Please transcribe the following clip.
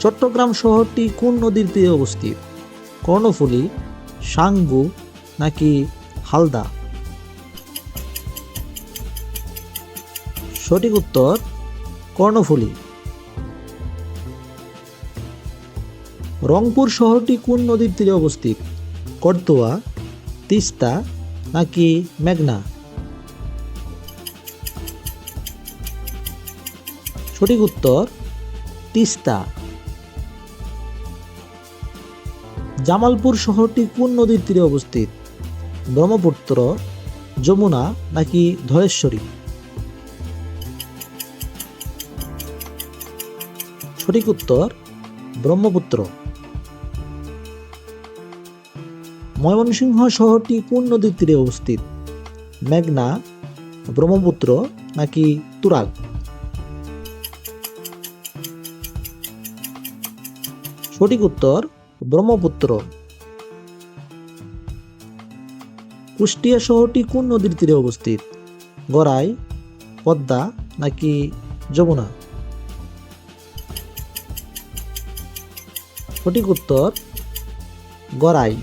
চট্টগ্রাম শহরটি কোন নদীর তীরে অবস্থিত? কর্ণফুলী, সাঙ্গু, নাকি হালদা? সঠিক উত্তর, কর্ণফুলী। রংপুর শহরটি কোন নদীর তীরে অবস্থিত? করতোয়া তিস্তা, নাকি মেঘনা? সঠিক উত্তর, তিস্তা। জামালপুর শহরটি কোন নদীর তীরে অবস্থিত? ব্রহ্মপুত্র, যমুনা নাকি ধলেশ্বরী? সঠিক উত্তর, ব্রহ্মপুত্র। ময়মনসিংহ শহরটি কোন নদীর তীরে অবস্থিত? মেঘনা, ব্রহ্মপুত্র নাকি তুরাগ? সঠিক উত্তর ব্রহ্মপুত্র। কুষ্টিয়া শহরটি কোন নদীর তীরে অবস্থিত? গড়াই পদ্মা নাকি যমুনা? সঠিক উত্তর গড়াই।